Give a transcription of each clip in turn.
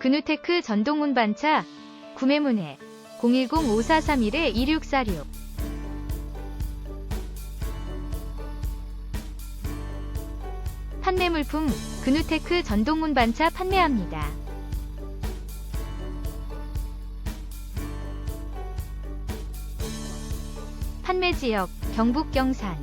그누테크 전동문 반차 구매문의 010-5431-2646 판매 물품 그누테크 전동문 반차 판매합니다. 판매 지역 경북 경산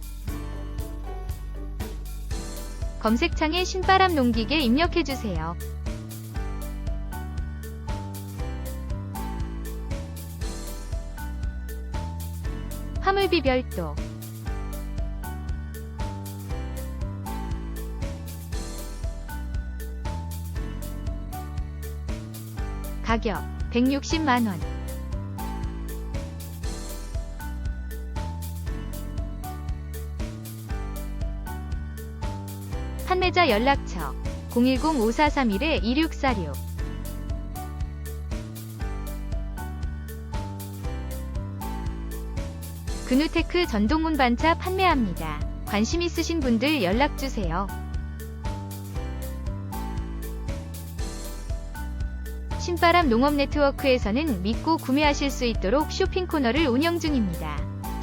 검색창에 신바람 농기계 입력해주세요. 화물비 별도 가격 160만원 판매자 연락처 010-5431-2646 그누테크 전동문 반차 판매합니다. 관심 있으신 분들 연락주세요. 신바람 농업 네트워크에서는 믿고 구매하실 수 있도록 쇼핑 코너를 운영 중입니다.